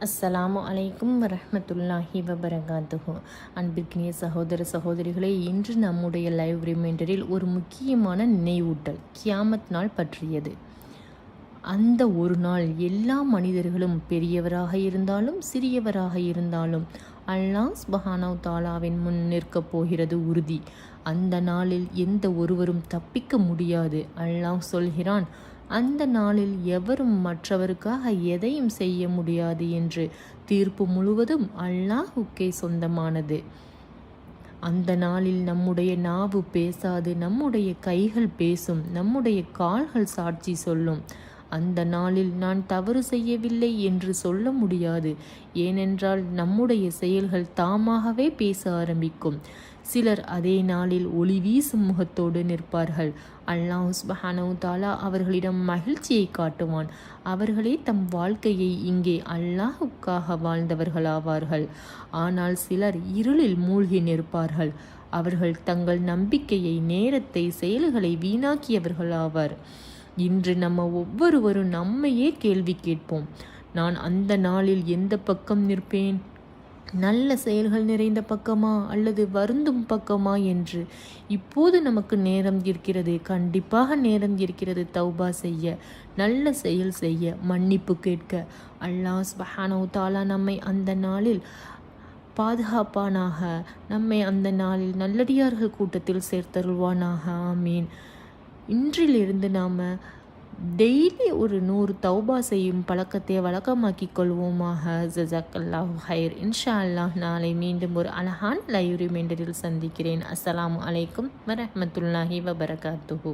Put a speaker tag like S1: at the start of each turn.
S1: அஸ்ஸலாமு அலைக்கும் வரஹ்மத்துல்லாஹி வபரகாத்துஹு. அன்பிற்கினிய சகோதர சகோதரிகளே இன்று நம்முடைய லைவ் ரிமைண்டரில் ஒரு முக்கியமான நினைவூட்டல் கியாமத் நாள் பற்றியது. அந்த ஒரு நாள் எல்லா மனிதர்களும் பெரியவராக இருந்தாலும் சிறியவராக இருந்தாலும் அல்லாஹ் சுபஹானவ் தாலாவின் முன் நிற்கப் போகிறது உறுதி. அந்த நாளில் எந்த ஒருவரும் தப்பிக்க முடியாது அல்லாஹ் சொல்கிறான். அந்த நாளில் எவரும் மற்றவருக்காக எதையும் செய்ய முடியாது என்று தீர்ப்பு முழுவதும் அல்லாஹுக்கே சொந்தமானது. அந்த நாளில் நம்முடைய நாவு பேசாது நம்முடைய கைகள் பேசும் நம்முடைய கால்கள் சாட்சி சொல்லும். அந்த நாளில் நான் தவறு செய்யவில்லை என்று சொல்ல முடியாது. ஏனென்றால் நம்முடைய செயல்கள் தாமாகவே பேச ஆரம்பிக்கும். சிலர் அதே நாளில் ஒளி வீசும் முகத்தோடு நிற்பார்கள். அல்லாஹ் சுபஹானவு தாலா அவர்களிடம் மகிழ்ச்சியை காட்டுவான். அவர்களே தம் வாழ்க்கையை இங்கே அல்லாஹுக்காக வாழ்ந்தவர்களாவார்கள். ஆனால் சிலர் இருளில் மூழ்கி நிற்பார்கள். அவர்கள் தங்கள் நம்பிக்கையை நேரத்தை செயல்களை வீணாக்கியவர்களாவர். இன்று நம்ம ஒவ்வொருவரும் நம்மையே கேள்வி கேட்போம். நான் அந்த நாளில் எந்த பக்கம் நிற்பேன்? நல்ல செயல்கள் நிறைந்த பக்கமா அல்லது வருந்தும் பக்கமா என்று இப்போது நமக்கு நேரம் இருக்கிறது. கண்டிப்பாக நேரம் இருக்கிறது. தௌபா செய்ய நல்ல செயல் செய்ய மன்னிப்பு கேட்க. அல்லாஹ் சுபஹானவு தாலா நம்மை அந்த நாளில் பாதுகாப்பானாக நம்மை அந்த நாளில் நல்லடியார்கள் கூட்டத்தில் சேர்த்தருள்வானாக. ஆமீன். இன்றிலிருந்து நாம் டெய்லி ஒரு நூறு தௌபா செய்யும் பழக்கத்தை வழக்கமாக்கிக் கொள்வோமாக ஜசக்கல்லாஹ் ஹைர் இன்ஷா அல்லாஹ் நாளை மீண்டும் ஒரு அழகான லைவ் ரிமைண்டரில் சந்திக்கிறேன். அஸ்லாம் அலைக்கும் வரமத்துல்லாஹி வபரகாத்துஹூ.